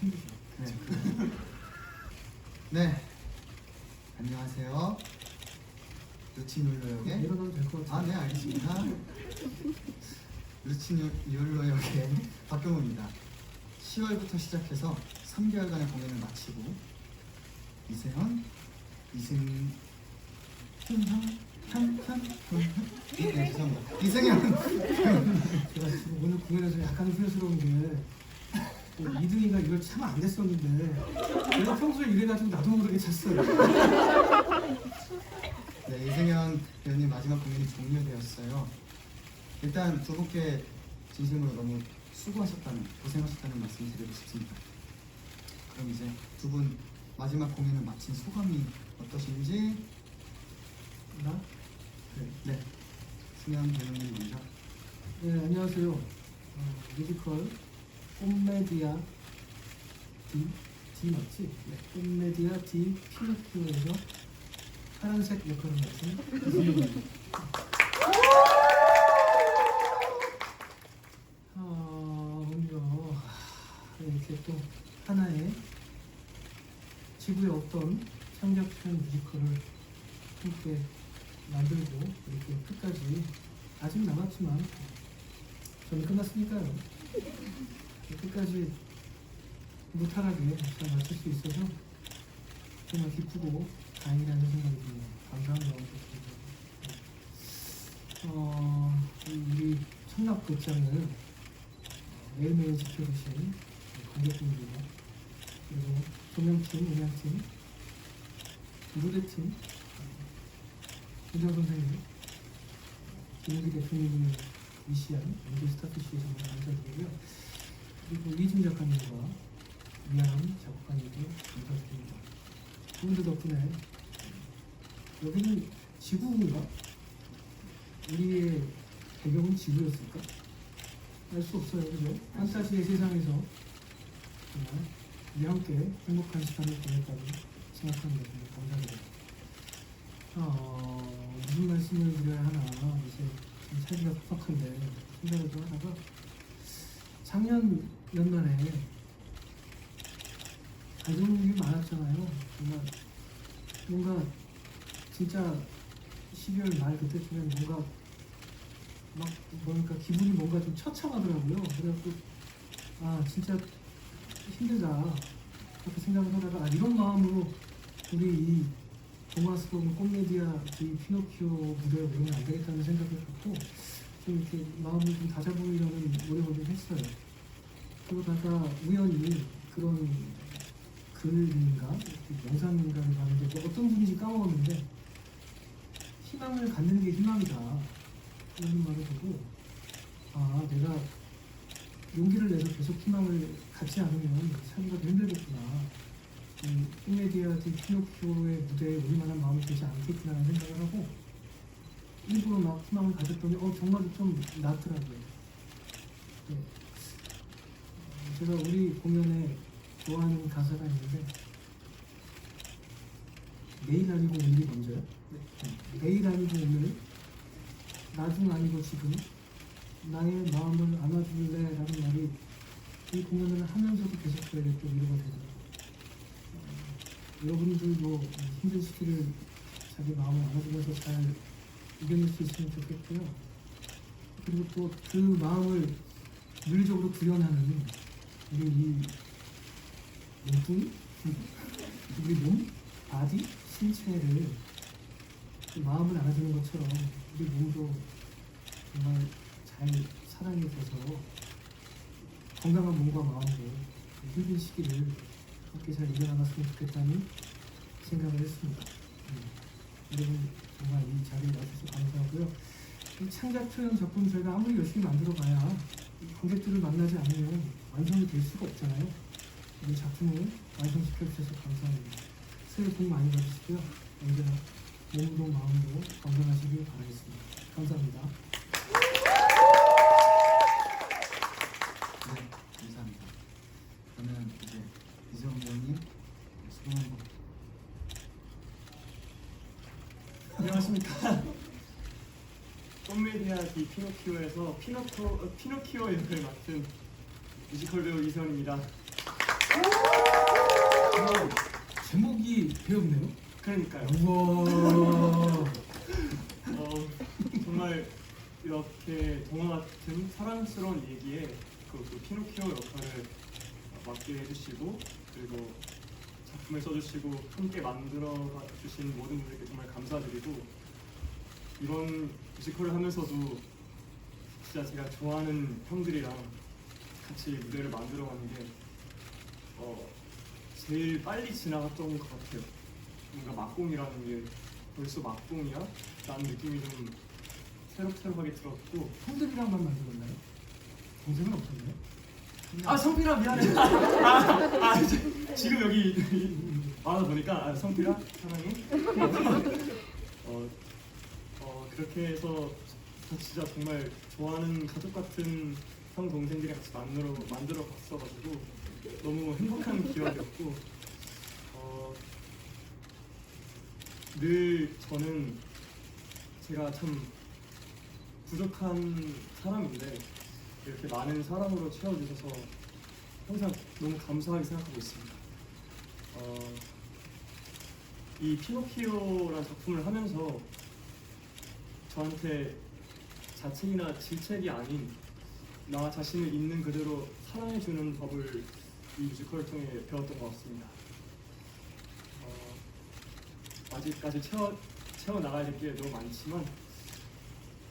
힘드죠. 네. 네. 안녕하세요. 루치놀로 역의 일어나도 될것 아, 같아요. 네, 알겠습니다. 루치놀로 역의 박경호입니다. 10월부터 시작해서 3개월간의 공연을 마치고 이세현, 이승, 현현, 현, 현, 현, 네, 죄송합니다. 이승현, 제가 지금 오늘 공연에서 약간 후회스러운 게 이등이가 이걸 차면 안 됐었는데 내가 평소에 이래가지고 나도 모르게 찼어요. 네, 이승현 배우님 마지막 공연이 종료되었어요. 일단 두 분께 진심으로 너무 수고하셨다는, 고생하셨다는 말씀 드리고 싶습니다. 그럼 이제 두 분 마지막 공연을 마친 소감이 어떠신지 나? 네, 네. 승현 배우님 먼저 네, 안녕하세요. 어, 뮤지컬 홈메디아 D, D 맞지? 네, 홈메디아 D 피노키오에서 파란색 역할을 맡은 이승현입니다. 아, 오늘요 이렇게 또 하나의 지구에 없던 창작편 뮤지컬을 함께 만들고 이렇게 끝까지 아직 남았지만 저는 끝났으니까요. 끝까지 무탈하게 잘 마칠 수 있어서 정말 기쁘고 다행이라는 생각이 듭니다. 감사한 마음이었습니다. 어, 우리 청락 극장을 매일매일 지켜주신 관객분들과 그리고 조명팀, 음향팀, 무대팀, 김정 선생님, 김우기 대표님을 위시한 MD 스타피쉬에 정말 감사드리고요. 그리고 이진 작가님과 미안한 작가님께 감사드립니다. 그분들 덕분에 여기는 지구인가? 우리의 배경은 지구였을까? 알 수 없어요, 그죠? 판타지의 세상에서 정말 우리 함께 행복한 시간을 보냈다고 생각합니다. 감사드립니다. 어, 무슨 말씀을 드려야 하나 이제 좀 살기가 팍팍한데 생각을 좀 하다가 작년 연말에 일이 많았잖아요. 정말 뭔가 진짜 12월 말 그때쯤에 뭔가 막 뭔가 기분이 뭔가 좀 처참하더라고요. 그래갖고 아 진짜 힘들다 그렇게 생각을 하다가 아, 이런 마음으로 우리 이 동화스러운 코미디아 이 피노키오 무대에 오르면 안 되겠다는 생각을 갖고 좀 이렇게 마음을 좀 다잡으려는 노력을 좀 했어요. 그러다가 우연히 그런 글인가 영상인가를 봤는데 뭐 어떤 분인지 까먹었는데 희망을 갖는 게 희망이다 이런 말을 보고 아 내가 용기를 내서 계속 희망을 갖지 않으면 살기가 더 힘들겠구나 이 코미디아 디 피노키오의 무대에 올만한 마음이 되지 않겠구나라는 생각을 하고 일부러 막 희망을 가졌더니 어 정말 좀 낫더라고요. 네. 어, 제가 우리 공연에 좋아하는 가사가 있는데 내일 아니고 오늘이 먼저요? 네. 내일 아니고 오늘 나중 아니고 지금 나의 마음을 안아줄래 라는 말이 이 공연을 하면서도 계속 저에게 또 위로가 되더라고요. 어, 여러분들도 힘든 시기를 자기 마음을 안아주면서 잘 이겨낼 수 있으면 좋겠고요. 그리고 또 그 마음을 물리적으로 구현하는 우리 이 몸뚱이? 우리 몸, 바디, 신체를 그 마음을 안아주는 것처럼 우리 몸도 정말 잘 사랑해줘서 건강한 몸과 마음으로 이 힘든 시기를 함께 잘 이겨나갔으면 좋겠다는 생각을 했습니다. 음, 여러분 정말 이 자리에 와주셔서 감사하고요. 이 창작 표현 작품 저희가 아무리 열심히 만들어봐야 이 관객들을 만나지 않으면 완성이 될 수가 없잖아요. 이 작품을 완성시켜 주셔서 감사합니다. 새해 복 많이 받으시고요. 언제나 몸도 마음도 건강하시길 바라겠습니다. 감사합니다. 네, 감사합니다. 그러면 이제 이재원 배우님 수고 한번 안녕하십니까. 콤메디아 디 피노키오에서 피노토, 어, 피노키오 역을 맡은 뮤지컬 배우 이세원입니다. 어, 제목이 배우네요. 그러니까요. 우와. 어, 정말 이렇게 동화 같은 사랑스러운 얘기에 그, 그 피노키오 역할을 맡게 해주시고 그리고 작품을 써주시고 함께 만들어 주신 모든 분들께 정말 감사드리고 이번 뮤지컬을 하면서도 진짜 제가 좋아하는 형들이랑 같이 무대를 만들어가는 게 어, 제일 빨리 지나갔던 것 같아요. 뭔가 막공이라는 게 벌써 막공이야? 라는 느낌이 좀 새록새록하게 들었고 형들이랑만 만들었나요? 동생은 없었나요? 아 성필아 미안해 아, 아 지- 지금 여기 와서 보니까 아, 성필아 사랑해 어, 어 그렇게 해서 저 진짜 정말 좋아하는 가족 같은 형 동생들이랑 같이 만들어 만들어 봤어가지고 너무 행복한 기억이었고 어, 늘 저는 제가 참 부족한 사람인데 이렇게 많은 사랑으로 채워주셔서 항상 너무 감사하게 생각하고 있습니다. 어, 이 피노키오라는 작품을 하면서 저한테 자책이나 질책이 아닌 나 자신을 있는 그대로 사랑해주는 법을 이 뮤지컬을 통해 배웠던 것 같습니다. 어, 아직까지 채워, 채워 나가야 될 게 너무 많지만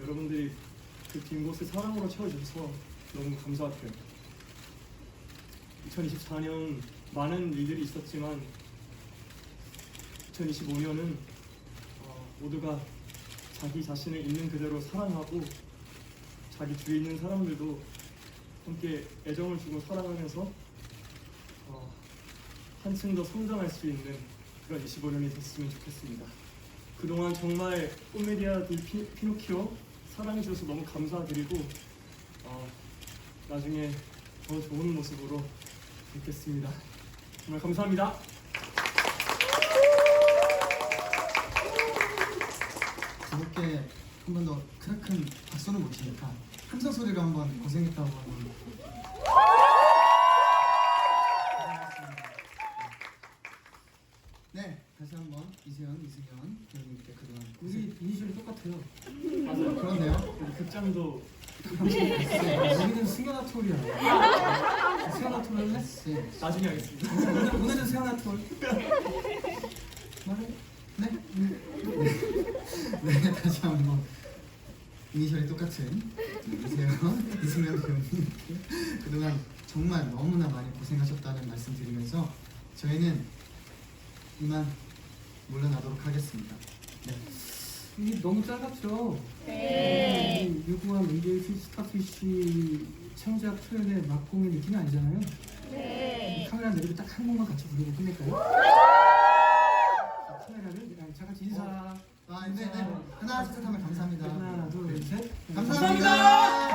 여러분들이 그 빈 곳을 사랑으로 채워주셔서 너무 감사해요. 2024년 많은 일들이 있었지만 2025년은 어, 모두가 자기 자신을 있는 그대로 사랑하고 자기 주위에 있는 사람들도 함께 애정을 주고 사랑하면서 어, 한층 더 성장할 수 있는 그런 25년이 됐으면 좋겠습니다. 그동안 정말 코미디아 디 피, 피노키오 사랑해주셔서 너무 감사드리고 어, 나중에 더 좋은 모습으로 뵙겠습니다. 정말 감사합니다. 두 분께 한번 더 크나큰 박수는 못 치니까 함성 소리로 한 번 고생했다고 한번. 네, 다시 한번 이세현, 이승현 배우님께 그동안 고생 우리 이니셜이 똑같아요. 맞아요. 그렇네요. 우리 극장도 네, 여기는 승현아톨이야. 승현아톨 할래? 네. 나중에 하겠습니다. 오늘, 오늘은 승현아톨. 말해. 네? 네, 다시 한번 이니셜이 똑같은 이세현, 이승현 배우님 그동안 정말 너무나 많이 고생하셨다는 말씀 드리면서 저희는 이만 물러나도록 하겠습니다. 네. 이게 너무 짧았죠? 네. 이 유구한 문제의 스타피쉬 창작 표현의 막공의 느낌이 아니잖아요? 네. 카메라 내리고 딱 한 번만 같이 부르고 끝낼까요? 자, 카메라를 아, 네, 네. 하나, 둘, 셋 하면 감사합니다. 하나, 둘, 셋. 감사합니다.